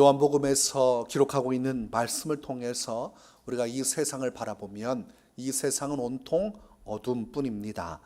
요한복음에서 기록하고 있는 말씀을 통해서 우리가 이 세상을 바라보면 이 세상은 온통 어둠뿐입니다.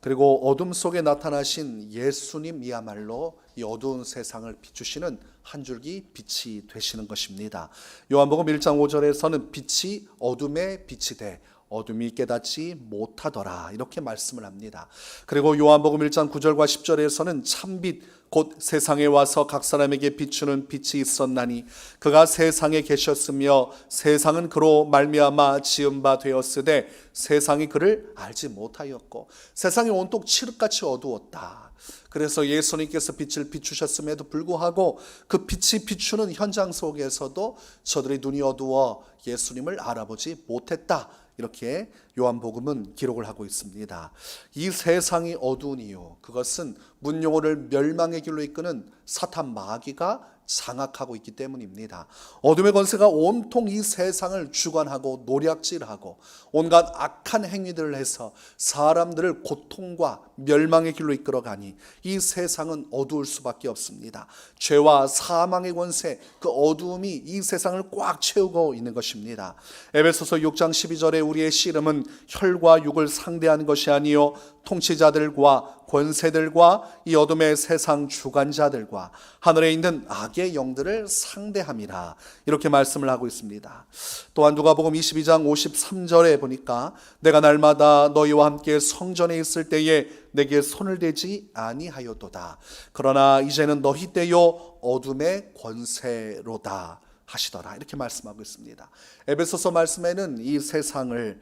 그리고 어둠 속에 나타나신 예수님이야말로 이 어두운 세상을 비추시는 한 줄기 빛이 되시는 것입니다. 요한복음 1장 5절에서는 빛이 어둠에 빛이 돼 어둠이 깨닫지 못하더라 이렇게 말씀을 합니다. 그리고 요한복음 1장 9절과 10절에서는 참빛 곧 세상에 와서 각 사람에게 비추는 빛이 있었나니 그가 세상에 계셨으며 세상은 그로 말미암아 지은 바 되었으되 세상이 그를 알지 못하였고 세상이 온통 칠흑같이 어두웠다. 그래서 예수님께서 빛을 비추셨음에도 불구하고 그 빛이 비추는 현장 속에서도 저들의 눈이 어두워 예수님을 알아보지 못했다. 이렇게 요한복음은 기록을 하고 있습니다. 이 세상이 어두운 이유, 그것은 문용어를 멸망의 길로 이끄는 사탄 마귀가 장악하고 있기 때문입니다. 어둠의 권세가 온통 이 세상을 주관하고 노략질하고 온갖 악한 행위들을 해서 사람들을 고통과 멸망의 길로 이끌어 가니 이 세상은 어두울 수밖에 없습니다. 죄와 사망의 권세, 그 어두움이 이 세상을 꽉 채우고 있는 것입니다. 에베소서 6장 12절에 우리의 씨름은 혈과 육을 상대하는 것이 아니요 통치자들과 권세들과 이 어둠의 세상 주관자들과 하늘에 있는 악의 영들을 상대함이라 이렇게 말씀을 하고 있습니다. 또한 누가복음 22장 53절에 보니까 내가 날마다 너희와 함께 성전에 있을 때에 내게 손을 대지 아니하였도다. 그러나 이제는 너희 때요 어둠의 권세로다 하시더라 이렇게 말씀하고 있습니다. 에베소서 말씀에는 이 세상을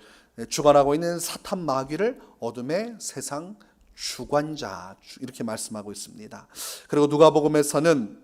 주관하고 있는 사탄 마귀를 어둠의 세상 주관자 이렇게 말씀하고 있습니다. 그리고 누가복음에서는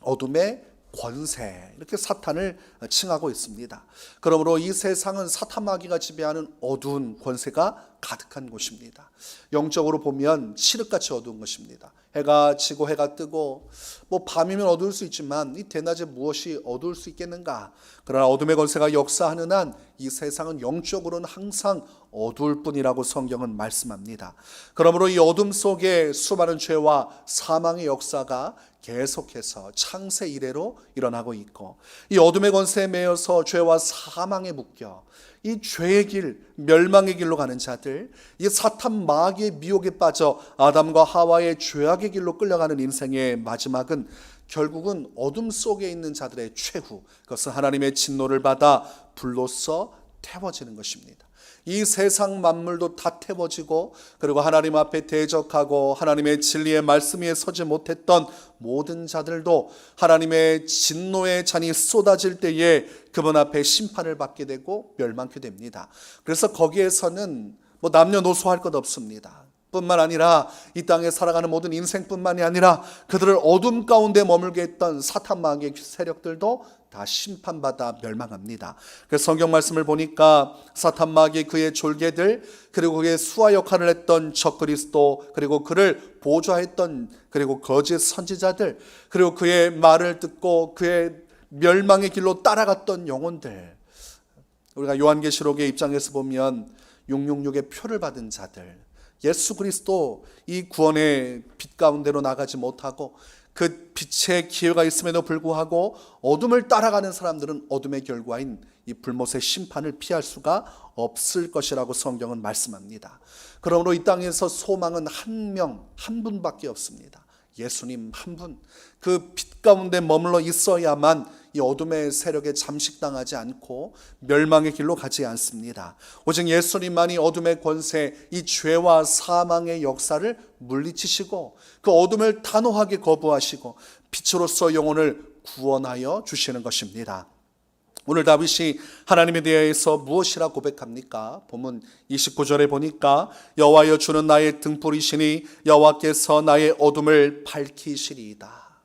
어둠의 권세 이렇게 사탄을 칭하고 있습니다. 그러므로 이 세상은 사탄 마귀가 지배하는 어두운 권세가 가득한 곳입니다. 영적으로 보면 칠흑같이 어두운 것입니다. 해가 지고 해가 뜨고 뭐 밤이면 어두울 수 있지만 이 대낮에 무엇이 어두울 수 있겠는가? 그러나 어둠의 권세가 역사하는 한 이 세상은 영적으로는 항상 어두울 뿐이라고 성경은 말씀합니다. 그러므로 이 어둠 속에 수많은 죄와 사망의 역사가 계속해서 창세 이래로 일어나고 있고 이 어둠의 권세에 매여서 죄와 사망에 묶여 이 죄의 길, 멸망의 길로 가는 자들, 이 사탄 마귀의 미혹에 빠져 아담과 하와의 죄악의 길로 끌려가는 인생의 마지막은 결국은 어둠 속에 있는 자들의 최후, 그것은 하나님의 진노를 받아 불로써 태워지는 것입니다. 이 세상 만물도 다 태워지고 그리고 하나님 앞에 대적하고 하나님의 진리의 말씀 위에 서지 못했던 모든 자들도 하나님의 진노의 잔이 쏟아질 때에 그분 앞에 심판을 받게 되고 멸망케 됩니다. 그래서 거기에서는 뭐 남녀노소 할 것 없습니다. 뿐만 아니라 이 땅에 살아가는 모든 인생뿐만이 아니라 그들을 어둠 가운데 머물게 했던 사탄 마귀의 세력들도 다 심판받아 멸망합니다. 그래서 성경 말씀을 보니까 사탄 마귀 그의 졸개들 그리고 그의 수화 역할을 했던 적 그리스도 그리고 그를 보좌했던 그리고 거짓 선지자들 그리고 그의 말을 듣고 그의 멸망의 길로 따라갔던 영혼들 우리가 요한계시록의 입장에서 보면 666의 표를 받은 자들 예수 그리스도 이 구원의 빛 가운데로 나가지 못하고 그 빛의 기회가 있음에도 불구하고 어둠을 따라가는 사람들은 어둠의 결과인 이 불못의 심판을 피할 수가 없을 것이라고 성경은 말씀합니다. 그러므로 이 땅에서 소망은 한 명, 한 분밖에 없습니다. 예수님 한 분. 그 빛 가운데 머물러 있어야만 이 어둠의 세력에 잠식당하지 않고 멸망의 길로 가지 않습니다. 오직 예수님만이 어둠의 권세, 이 죄와 사망의 역사를 물리치시고 그 어둠을 단호하게 거부하시고 빛으로서 영혼을 구원하여 주시는 것입니다. 오늘 다윗이 하나님에 대해서 무엇이라 고백합니까? 본문 29절에 보니까 여호와여 주는 나의 등불이시니 여호와께서 나의 어둠을 밝히시리이다.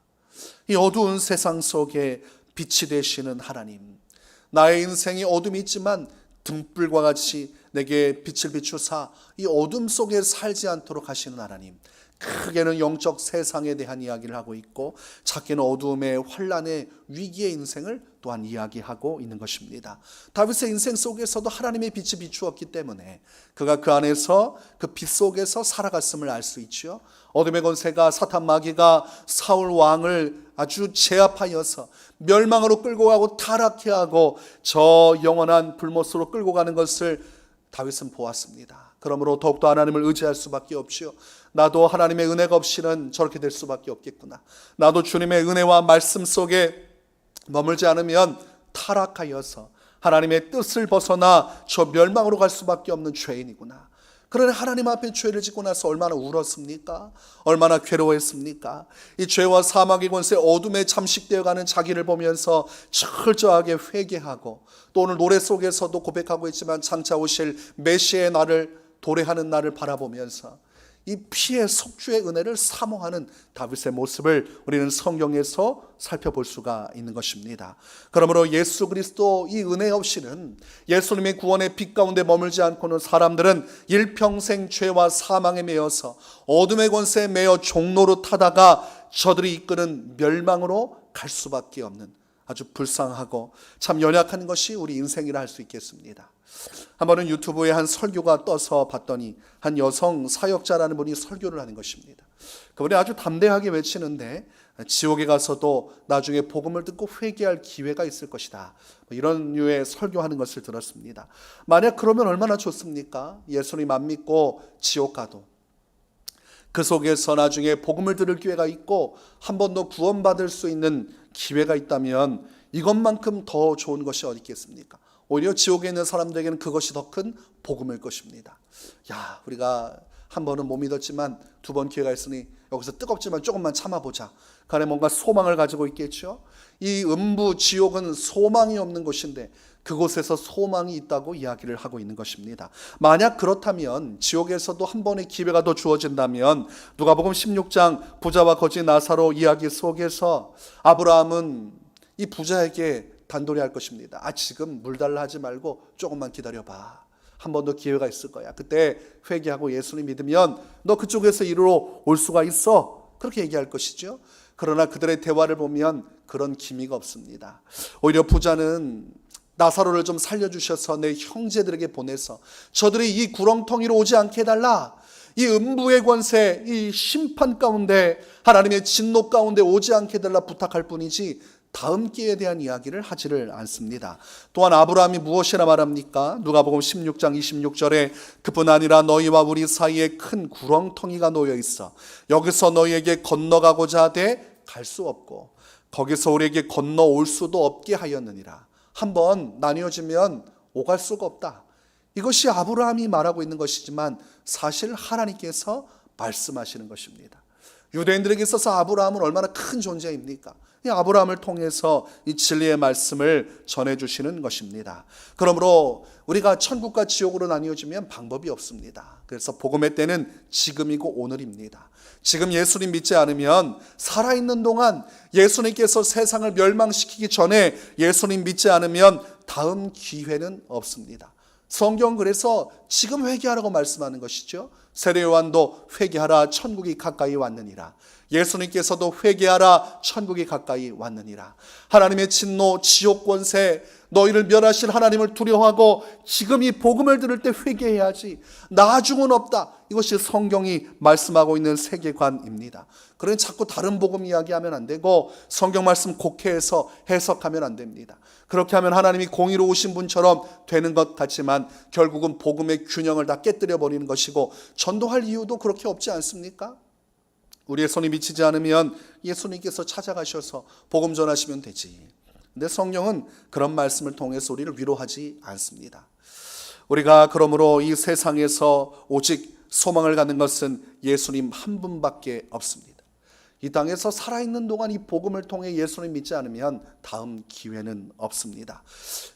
이 어두운 세상 속에 빛이 되시는 하나님. 나의 인생이 어둠이 있지만 등불과 같이 내게 빛을 비추사 이 어둠 속에 살지 않도록 하시는 하나님. 크게는 영적 세상에 대한 이야기를 하고 있고 작게는 어두움의 환란의 위기의 인생을 또한 이야기하고 있는 것입니다. 다윗의 인생 속에서도 하나님의 빛이 비추었기 때문에 그가 그 안에서 그 빛 속에서 살아갔음을 알 수 있죠. 어둠의 권세가 사탄 마귀가 사울 왕을 아주 제압하여서 멸망으로 끌고 가고 타락해 하고 저 영원한 불못으로 끌고 가는 것을 다윗은 보았습니다. 그러므로 더욱더 하나님을 의지할 수밖에 없지요. 나도 하나님의 은혜가 없이는 저렇게 될 수밖에 없겠구나. 나도 주님의 은혜와 말씀 속에 머물지 않으면 타락하여서 하나님의 뜻을 벗어나 저 멸망으로 갈 수밖에 없는 죄인이구나. 그러나 하나님 앞에 죄를 짓고 나서 얼마나 울었습니까? 얼마나 괴로워했습니까? 이 죄와 사막의 권세 어둠에 잠식되어 가는 자기를 보면서 철저하게 회개하고 또 오늘 노래 속에서도 고백하고 있지만 장차 오실 메시의 날을 도래하는 날을 바라보면서 이 피의 속주의 은혜를 사모하는 다윗의 모습을 우리는 성경에서 살펴볼 수가 있는 것입니다. 그러므로 예수 그리스도 이 은혜 없이는 예수님의 구원의 빛 가운데 머물지 않고는 사람들은 일평생 죄와 사망에 매여서 어둠의 권세에 매여 종로로 타다가 저들이 이끄는 멸망으로 갈 수밖에 없는 아주 불쌍하고 참 연약한 것이 우리 인생이라 할 수 있겠습니다. 한 번은 유튜브에 한 설교가 떠서 봤더니 한 여성 사역자라는 분이 설교를 하는 것입니다. 그분이 아주 담대하게 외치는데 지옥에 가서도 나중에 복음을 듣고 회개할 기회가 있을 것이다. 뭐 이런 류의 설교하는 것을 들었습니다. 만약 그러면 얼마나 좋습니까? 예수님 안 믿고 지옥 가도 그 속에서 나중에 복음을 들을 기회가 있고 한 번 더 구원받을 수 있는 기회가 있다면 이것만큼 더 좋은 것이 어디 있겠습니까? 오히려 지옥에 있는 사람들에게는 그것이 더 큰 복음일 것입니다. 야, 우리가 한 번은 못 믿었지만 두 번 기회가 있으니 여기서 뜨겁지만 조금만 참아보자. 그 안에 뭔가 소망을 가지고 있겠죠. 이 음부 지옥은 소망이 없는 곳인데 그곳에서 소망이 있다고 이야기를 하고 있는 것입니다. 만약 그렇다면 지옥에서도 한 번의 기회가 더 주어진다면 누가복음 16장 부자와 거지 나사로 이야기 속에서 아브라함은 이 부자에게 단돌이 할 것입니다. 아 지금 물 달라 하지 말고 조금만 기다려 봐. 한 번 더 기회가 있을 거야. 그때 회개하고 예수님 믿으면 너 그쪽에서 이리로 올 수가 있어. 그렇게 얘기할 것이죠. 그러나 그들의 대화를 보면 그런 기미가 없습니다. 오히려 부자는 나사로를 좀 살려주셔서 내 형제들에게 보내서 저들이 이 구렁텅이로 오지 않게 해달라. 이 음부의 권세, 이 심판 가운데 하나님의 진노 가운데 오지 않게 해달라 부탁할 뿐이지 다음 기회에 대한 이야기를 하지를 않습니다. 또한 아브라함이 무엇이라 말합니까? 누가복음 16장 26절에 그뿐 아니라 너희와 우리 사이에 큰 구렁텅이가 놓여 있어 여기서 너희에게 건너가고자 하되 갈 수 없고 거기서 우리에게 건너올 수도 없게 하였느니라. 한번 나뉘어지면 오갈 수가 없다. 이것이 아브라함이 말하고 있는 것이지만 사실 하나님께서 말씀하시는 것입니다. 유대인들에게 있어서 아브라함은 얼마나 큰 존재입니까? 이 아브라함을 통해서 이 진리의 말씀을 전해주시는 것입니다. 그러므로 우리가 천국과 지옥으로 나뉘어지면 방법이 없습니다. 그래서 복음의 때는 지금이고 오늘입니다. 지금 예수님 믿지 않으면 살아있는 동안 예수님께서 세상을 멸망시키기 전에 예수님 믿지 않으면 다음 기회는 없습니다. 성경 그래서 지금 회개하라고 말씀하는 것이죠. 세례 요한도 회개하라 천국이 가까이 왔느니라. 예수님께서도 회개하라 천국이 가까이 왔느니라. 하나님의 진노 지옥 권세 너희를 멸하실 하나님을 두려워하고 지금 이 복음을 들을 때 회개해야지. 나중은 없다. 이것이 성경이 말씀하고 있는 세계관입니다. 그러니 자꾸 다른 복음 이야기하면 안 되고 성경 말씀 곡해해서 해석하면 안 됩니다. 그렇게 하면 하나님이 공의로우신 분처럼 되는 것 같지만 결국은 복음의 균형을 다 깨뜨려 버리는 것이고 전도할 이유도 그렇게 없지 않습니까? 우리의 손이 미치지 않으면 예수님께서 찾아가셔서 복음 전하시면 되지. 근데 성경은 그런 말씀을 통해서 우리를 위로하지 않습니다. 우리가 그러므로 이 세상에서 오직 소망을 갖는 것은 예수님 한 분밖에 없습니다. 이 땅에서 살아있는 동안 이 복음을 통해 예수님 믿지 않으면 다음 기회는 없습니다.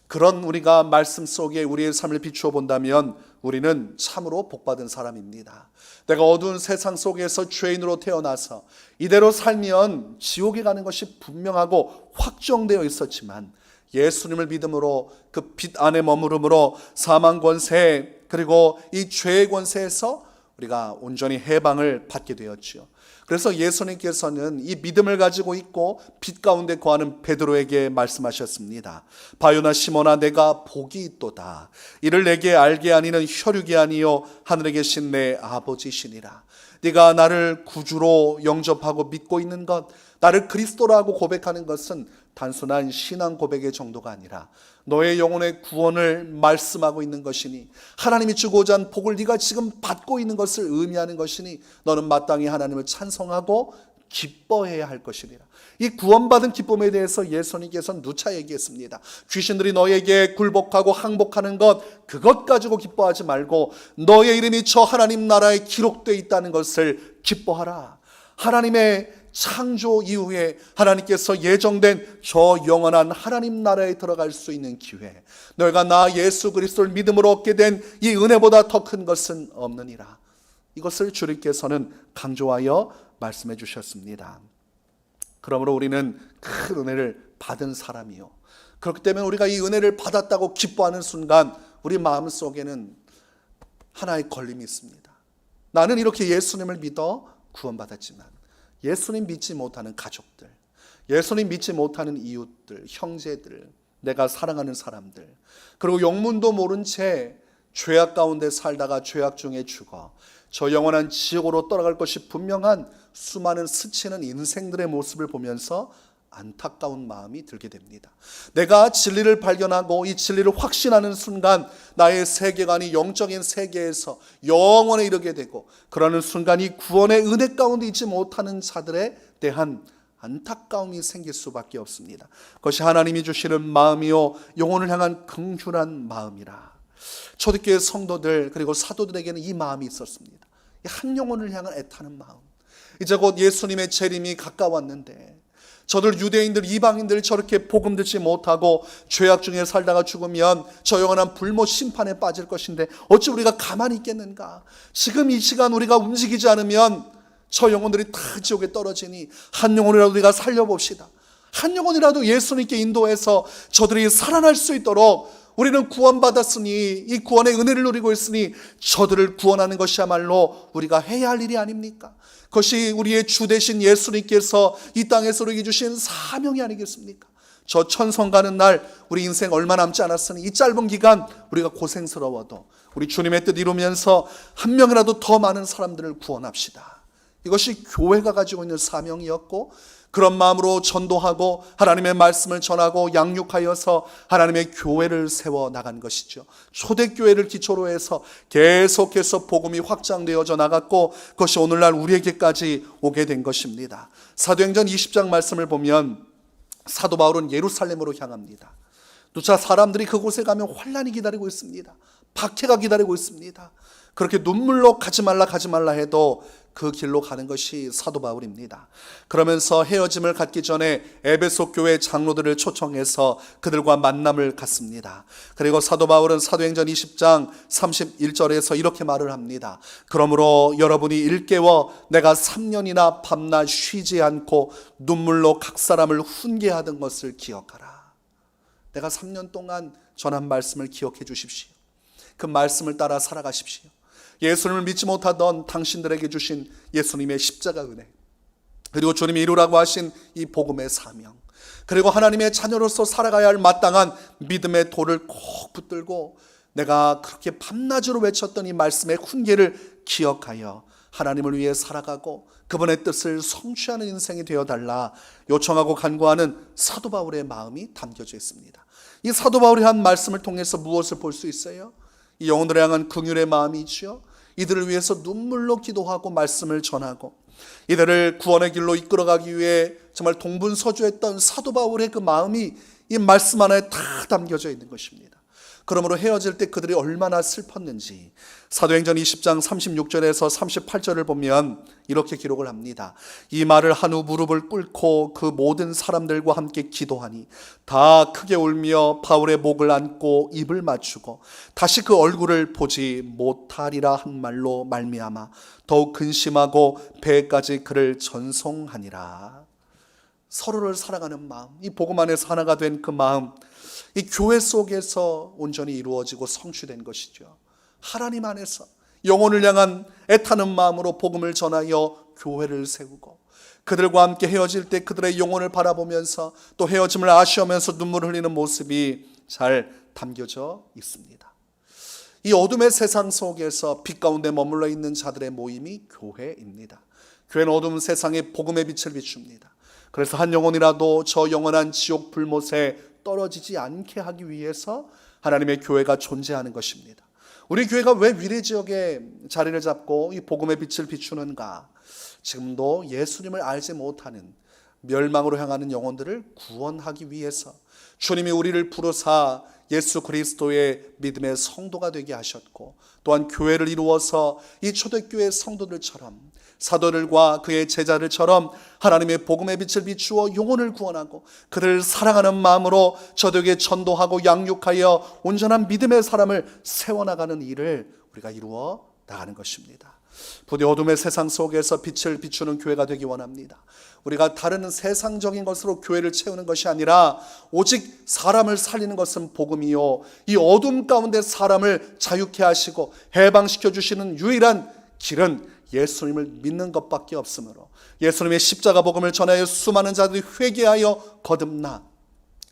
그런 우리가 말씀 속에 우리의 삶을 비추어 본다면 우리는 참으로 복받은 사람입니다. 내가 어두운 세상 속에서 죄인으로 태어나서 이대로 살면 지옥에 가는 것이 분명하고 확정되어 있었지만 예수님을 믿음으로 그 빛 안에 머무름으로 사망 권세 그리고 이 죄의 권세에서 우리가 온전히 해방을 받게 되었지요. 그래서 예수님께서는 이 믿음을 가지고 있고 빛 가운데 거하는 베드로에게 말씀하셨습니다. 바요나 시모나 내가 복이 있도다. 이를 내게 알게 아니는 혈육이 아니요 하늘에 계신 내 아버지시니라. 네가 나를 구주로 영접하고 믿고 있는 것, 나를 그리스도라고 고백하는 것은 단순한 신앙 고백의 정도가 아니라 너의 영혼의 구원을 말씀하고 있는 것이니 하나님이 주고자 한 복을 네가 지금 받고 있는 것을 의미하는 것이니 너는 마땅히 하나님을 찬송하고 기뻐해야 할 것이니라. 이 구원받은 기쁨에 대해서 예수님께서는 누차 얘기했습니다. 귀신들이 너에게 굴복하고 항복하는 것 그것 가지고 기뻐하지 말고 너의 이름이 저 하나님 나라에 기록되어 있다는 것을 기뻐하라. 하나님의 창조 이후에 하나님께서 예정된 저 영원한 하나님 나라에 들어갈 수 있는 기회. 너희가 나 예수 그리스도를 믿음으로 얻게 된 이 은혜보다 더 큰 것은 없느니라. 이것을 주님께서는 강조하여 말씀해 주셨습니다. 그러므로 우리는 큰 은혜를 받은 사람이요. 그렇기 때문에 우리가 이 은혜를 받았다고 기뻐하는 순간 우리 마음 속에는 하나의 걸림이 있습니다. 나는 이렇게 예수님을 믿어 구원받았지만 예수님 믿지 못하는 가족들, 예수님 믿지 못하는 이웃들, 형제들, 내가 사랑하는 사람들, 그리고 영문도 모른 채 죄악 가운데 살다가 죄악 중에 죽어 저 영원한 지옥으로 떠나갈 것이 분명한 수많은 스치는 인생들의 모습을 보면서 안타까운 마음이 들게 됩니다. 내가 진리를 발견하고 이 진리를 확신하는 순간 나의 세계관이 영적인 세계에서 영원에 이르게 되고 그러는 순간 이 구원의 은혜 가운데 있지 못하는 자들에 대한 안타까움이 생길 수밖에 없습니다. 그것이 하나님이 주시는 마음이요 영혼을 향한 긍휼한 마음이라. 초대교회 성도들 그리고 사도들에게는 이 마음이 있었습니다. 한 영혼을 향한 애타는 마음. 이제 곧 예수님의 재림이 가까웠는데 저들 유대인들 이방인들 저렇게 복음 듣지 못하고 죄악 중에 살다가 죽으면 저 영원한 불모 심판에 빠질 것인데 어찌 우리가 가만히 있겠는가? 지금 이 시간 우리가 움직이지 않으면 저 영혼들이 다 지옥에 떨어지니 한 영혼이라도 우리가 살려봅시다. 한 영혼이라도 예수님께 인도해서 저들이 살아날 수 있도록 우리는 구원받았으니 이 구원의 은혜를 누리고 있으니 저들을 구원하는 것이야말로 우리가 해야 할 일이 아닙니까? 그것이 우리의 주 되신 예수님께서 이 땅에서 우리에게 주신 사명이 아니겠습니까? 저 천성 가는 날 우리 인생 얼마 남지 않았으니 이 짧은 기간 우리가 고생스러워도 우리 주님의 뜻 이루면서 한 명이라도 더 많은 사람들을 구원합시다. 이것이 교회가 가지고 있는 사명이었고 그런 마음으로 전도하고 하나님의 말씀을 전하고 양육하여서 하나님의 교회를 세워 나간 것이죠. 초대교회를 기초로 해서 계속해서 복음이 확장되어져 나갔고 그것이 오늘날 우리에게까지 오게 된 것입니다. 사도행전 20장 말씀을 보면 사도 바울은 예루살렘으로 향합니다. 누차 사람들이 그곳에 가면 환란이 기다리고 있습니다. 박해가 기다리고 있습니다. 그렇게 눈물로 가지 말라 가지 말라 해도 그 길로 가는 것이 사도 바울입니다. 그러면서 헤어짐을 갖기 전에 에베소 교회 장로들을 초청해서 그들과 만남을 갖습니다. 그리고 사도 바울은 사도행전 20장 31절에서 이렇게 말을 합니다. 그러므로 여러분이 일깨워 내가 3년이나 밤낮 쉬지 않고 눈물로 각 사람을 훈계하던 것을 기억하라. 내가 3년 동안 전한 말씀을 기억해 주십시오. 그 말씀을 따라 살아가십시오. 예수님을 믿지 못하던 당신들에게 주신 예수님의 십자가 은혜, 그리고 주님이 이루라고 하신 이 복음의 사명, 그리고 하나님의 자녀로서 살아가야 할 마땅한 믿음의 돌을 꼭 붙들고 내가 그렇게 밤낮으로 외쳤던 이 말씀의 훈계를 기억하여 하나님을 위해 살아가고 그분의 뜻을 성취하는 인생이 되어 달라 요청하고 간구하는 사도 바울의 마음이 담겨져 있습니다. 이 사도 바울이 한 말씀을 통해서 무엇을 볼 수 있어요? 이 영혼들을 향한 긍휼의 마음이지요. 이들을 위해서 눈물로 기도하고 말씀을 전하고 이들을 구원의 길로 이끌어가기 위해 정말 동분서주했던 사도 바울의 그 마음이 이 말씀 안에 다 담겨져 있는 것입니다. 그러므로 헤어질 때 그들이 얼마나 슬펐는지 사도행전 20장 36절에서 38절을 보면 이렇게 기록을 합니다. 이 말을 한 후 무릎을 꿇고 그 모든 사람들과 함께 기도하니 다 크게 울며 바울의 목을 안고 입을 맞추고 다시 그 얼굴을 보지 못하리라 한 말로 말미암아 더욱 근심하고 배까지 그를 전송하니라. 서로를 사랑하는 마음, 이 복음 안에서 하나가 된 그 마음, 이 교회 속에서 온전히 이루어지고 성취된 것이죠. 하나님 안에서 영혼을 향한 애타는 마음으로 복음을 전하여 교회를 세우고 그들과 함께 헤어질 때 그들의 영혼을 바라보면서 또 헤어짐을 아쉬워하면서 눈물을 흘리는 모습이 잘 담겨져 있습니다. 이 어둠의 세상 속에서 빛 가운데 머물러 있는 자들의 모임이 교회입니다. 교회는 어둠 세상에 복음의 빛을 비춥니다. 그래서 한 영혼이라도 저 영원한 지옥 불못에 떨어지지 않게 하기 위해서 하나님의 교회가 존재하는 것입니다. 우리 교회가 왜 위례 지역에 자리를 잡고 이 복음의 빛을 비추는가? 지금도 예수님을 알지 못하는 멸망으로 향하는 영혼들을 구원하기 위해서 주님이 우리를 부르사 예수 그리스도의 믿음의 성도가 되게 하셨고 또한 교회를 이루어서 이 초대교회 성도들처럼 사도들과 그의 제자들처럼 하나님의 복음의 빛을 비추어 영혼을 구원하고 그들을 사랑하는 마음으로 저들에게 전도하고 양육하여 온전한 믿음의 사람을 세워나가는 일을 우리가 이루어 나가는 것입니다. 부디 어둠의 세상 속에서 빛을 비추는 교회가 되기 원합니다. 우리가 다른 세상적인 것으로 교회를 채우는 것이 아니라 오직 사람을 살리는 것은 복음이요. 이 어둠 가운데 사람을 자유케 하시고 해방시켜 주시는 유일한 길은 예수님을 믿는 것밖에 없으므로 예수님의 십자가 복음을 전하여 수많은 자들이 회개하여 거듭나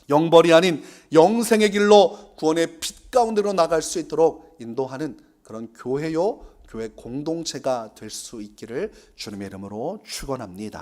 영벌이 아닌 영생의 길로 구원의 빛 가운데로 나갈 수 있도록 인도하는 그런 교회요 교회 공동체가 될 수 있기를 주님의 이름으로 축원합니다.